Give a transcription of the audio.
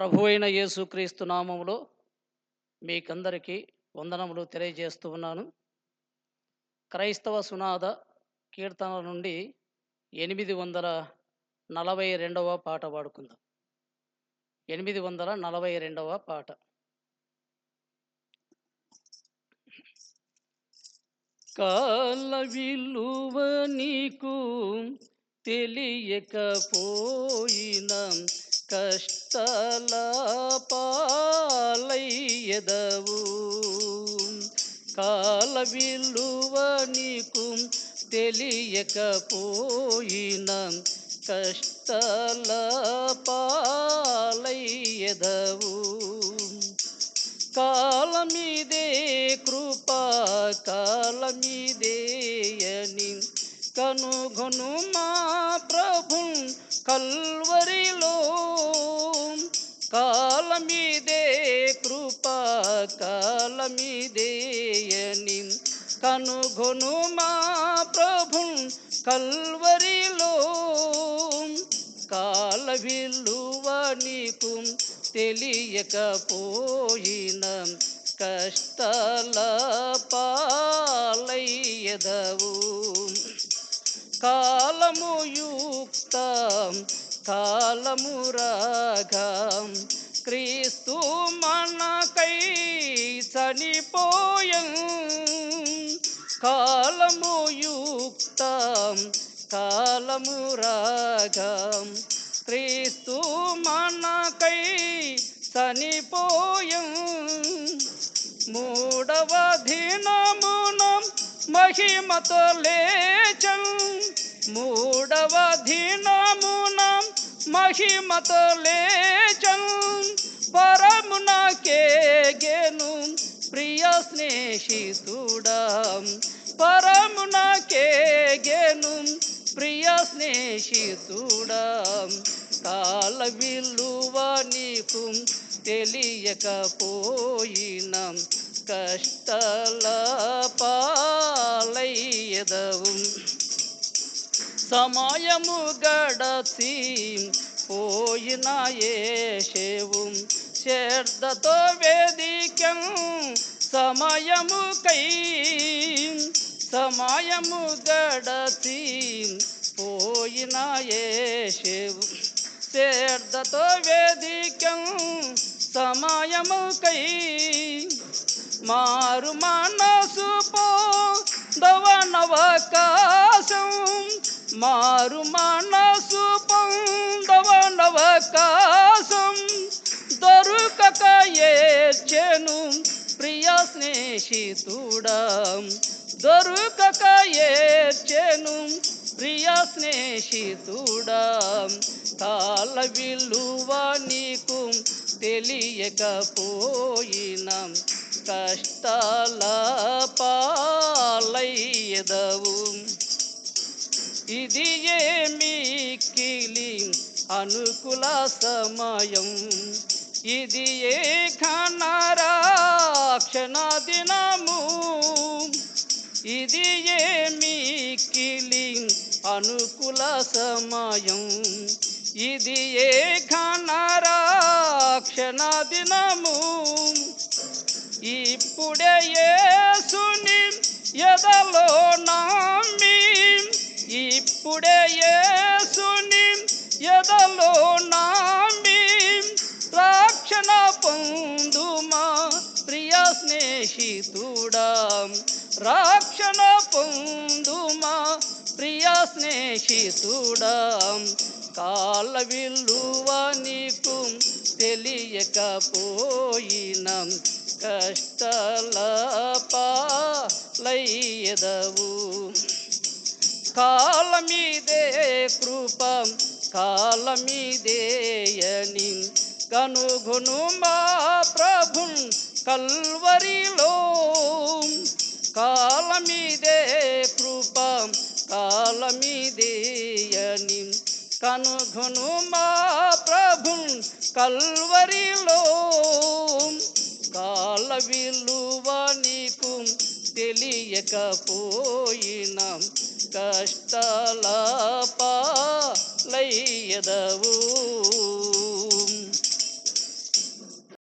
ప్రభు అయిన యేసుక్రీస్తు నామములో మీకందరికీ వందనములు తెలియజేస్తూ ఉన్నాను. క్రైస్తవ సునాద కీర్తనల నుండి ఎనిమిది వందల నలభై రెండవ పాట పాడుకుందాం. ఎనిమిది వందల నలభై రెండవ పాట. కాల విలువ నీకు తెలియకపోయిన కష్టాల పాలయ్యదవు కాల విలువ నీకు తెలియకపోయిన. కష్టల పాలయ్యదవు కాలమిదే కృప కాలమిదేయని కనుగొను మా ప్రభు. కల్వరిలో కాలమిదే కృపా కాలమిదేయని కనుగొను మా ప్రభు కల్వరిలో. కాల విలువ నీకు తెలియకపోయిన కష్టాల పాలయ్యదవు. కాలము యుక్త కాలము రాగా క్రీస్తు మనకై చనిపోయం. కాలము యుక్త కాలము రాగం. క్రీస్తు మనకై చనిపోయం. మూడవ దినమున మహిమతో లేచం. మూడవ దినమున మహిమతో లేచం. పరమునకేగెను ప్రియ స్నేహితుడా. పరమునకేగెను ప్రియ స్నేహితుడా. కాల విలువ నీకు తెలియకపోయిన. కష్టల పాలయ్యదవు. సమయము గడచి పోయిన ఏషేవు శ్రద్ధతో వేదికం సమయము కై సమయము గడచి పోయిన ఏషేవు శ్రద్ధతో వేదికం సమయము కై మారు మనసు పో దవనవకాశం మారు మనసు పొందవనవకాశం దొరుకక ఏచెను ప్రియ స్నేహితుడా. దొరుకక ఏచెను ప్రియ స్నేహితుడా. కాల విలువ నీకు తెలియకపోయిన. కష్టాల పాలయ్యదవు. ఇది ఏమికిలి అనుకూల సమయం? ఇది ఏ ఘనరాక్షణ దినము ఇది ఏమికిలి అనుకూల సమయం? ఇది ఏ ఘనరాక్షణ దినము ఇప్పుడే సుని ఎదలో ఇప్పుడే యేసుని ఎదలో నామి రక్షణ పొందుమా ప్రియ స్నేహితుడా. రక్షణ పొందుమా ప్రియ స్నేహితుడా. కాల విలువ నీకు తెలియకపోయిన. కష్టాల పాలయ్యదవు. కాలమిదే కృప కాలమిదేయని కనుగును మా ప్రభు కల్వరిలో. కాలమిదే కృప కాలమిదేయని కనుగును మా ప్రభు కల్వరిలో. కాల విలువ తెలియకపోయినా కష్టాల పాలయ్యదవు.